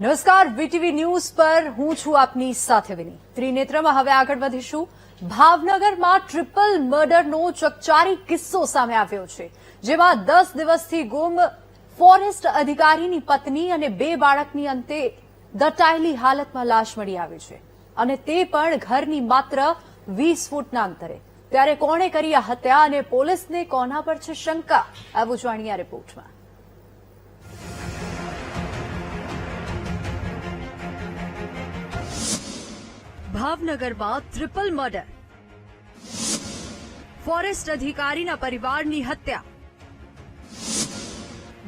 નમસ્કાર, VTV news પર હું છું આપની સાથે વિની ત્રિનેત્રમાં હવે આગળ વધીશું. ભાવનગરમાં ટ્રિપલ મર્ડરનો ચકચારી કિસ્સો સામે આવ્યો છે, જેમાં દસ દિવસથી ગુમ ફોરેસ્ટ અધિકારીની પત્ની અને બે બાળકની અંતે દટાયેલી હાલતમાં લાશ મળી આવી છે. અને તે પણ ઘરની માત્ર વીસ ફૂટના અંતરે. ત્યારે કોણે કરી આ હત્યા અને પોલીસને કોના પર છે શંકા, આવું જાણીએ રિપોર્ટમાં. ભાવનગરમાં ટ્રિપલ મર્ડર ફોરેસ્ટ અધિકારીના પરિવારની હત્યા.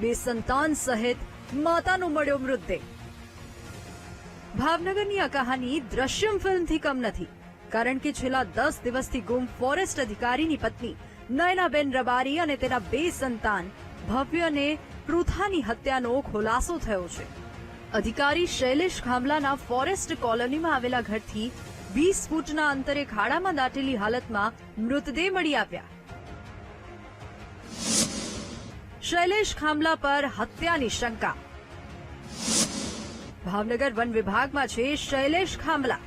બે સંતાન સહિત માતાનો મળ્યો મૃતદેહ. ભાવનગરની આ કહાની દ્રશ્યમ ફિલ્મથી કમ નથી, કારણ કે છેલ્લા દસ દિવસથી ગુમ ફોરેસ્ટ અધિકારીની પત્ની નયનાબેન રબારી અને તેના બે સંતાન ભવ્ય અને પૃથાની હત્યાનો ખુલાસો થયો છે. અધિકારી શૈલેષ ખામલાના ફોરેસ્ટ કોલોનીમાં આવેલા ઘરથી વીસ ફૂટના અંતરે ખાડામાં દાટેલી હાલતમાં મૃતદેહ મળી આવ્યા. શૈલેષ ખામલા પર હત્યાની શંકા. ભાવનગર વન વિભાગમાં છે શૈલેષ ખામલા.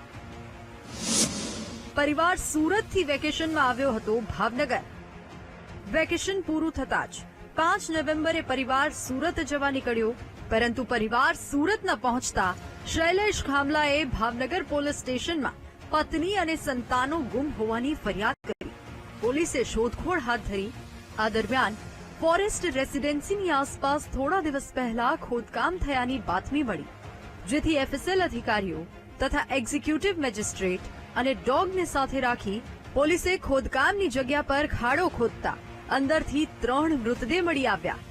પરિવાર સુરતથી વેકેશનમાં આવ્યો હતો ભાવનગર. વેકેશન પૂરું થતા જ પાંચ નવેમ્બરે પરિવાર સુરત જવા નીકળ્યો પરંતુ પરિવાર સુરત ન પહોંચતા શૈલેષ ખામલાએ ભાવનગર પોલીસ સ્ટેશનમાં પત્ની અને સંતાનો ગુમ હોવાની ફરિયાદ કરી. પોલીસે શોધખોળ હાથ ધરી. આ દરમિયાન ફોરેસ્ટ રેસિડેન્સીની આસપાસ થોડા દિવસ પહેલા ખોદકામ થયાની બાતમી મળી. જેથી એફએસએલ અધિકારીઓ તથા એક્ઝિક્યુટિવ મેજિસ્ટ્રેટ અને ડોગને સાથે રાખી પોલીસે ખોદકામની જગ્યા પર ખાડો ખોદતા અંદરથી ત્રણ મૃતદેહ મળી આવ્યા.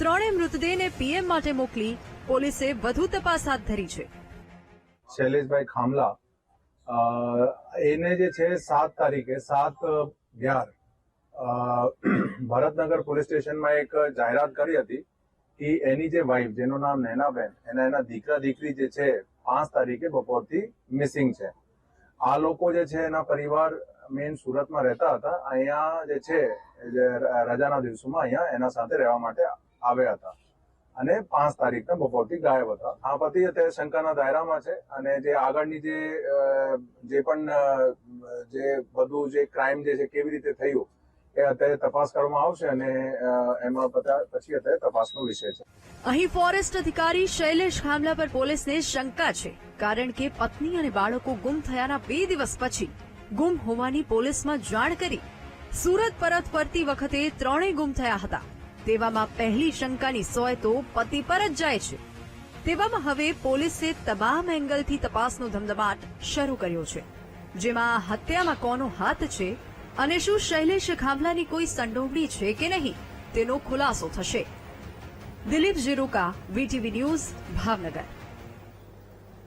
ત્રણેય મૃતદેહને પીએમ માટે મોકલી પોલીસે વધુ તપાસ હાથ ધરી છે. શૈલેષભાઈ ખામલા એને જે છે સાત તારીખે, સાત અગિયાર ભરતનગર પોલીસ સ્ટેશનમાં એક જાહેરાત કરી હતી કે એની જે વાઈફ જેનું નામ નૈનાબેન, એના એના દીકરા દીકરી જે છે, પાંચ તારીખે બપોરથી મિસિંગ છે. આ લોકો જે છે એના પરિવાર મેન સુરતમાં રહેતા હતા. અહીંયા જે છે રજાના દિવસોમાં અહીંયા એના સાથે રહેવા માટે આવ્યા હતા. અને પાંચ તારીખના બપોરથી ગાયબ હતા. આ પતિ અત્યારે શંકાના દાયરામાં છે અને જે આગળની જે જે પણ જે બધું જે ક્રાઇમ જે છે, કેવી રીતે થયું, એ અત્યારે તપાસ કરવામાં આવશે અને એમાં પછી અત્યારે તપાસનો વિષય છે. અહીં ફોરેસ્ટ અધિકારી શૈલેષ ખામલા પર પોલીસને શંકા છે, કારણ કે પત્ની અને બાળકો ગુમ થયાના બે દિવસ પછી ગુમ હોવાની પોલીસમાં જાણ કરી, સુરત પરત ફરતી વખતે ત્રણેય ગુમ થયા હતા. તેવામાં પહેલી શંકાની સોય તો પતિ પર જ જાય છે. તેવામાં હવે પોલીસે તમામ એંગલથી તપાસનો ધમધમાટ શરૂ કર્યો છે. જેમાં હત્યામાં કોનો હાથ છે અને શું શૈલેષ ખામલાની કોઈ સંડોવણી છે કે નહીં, તેનો ખુલાસો થશે. Dilip Jiruka VTV news, Bhavnagar.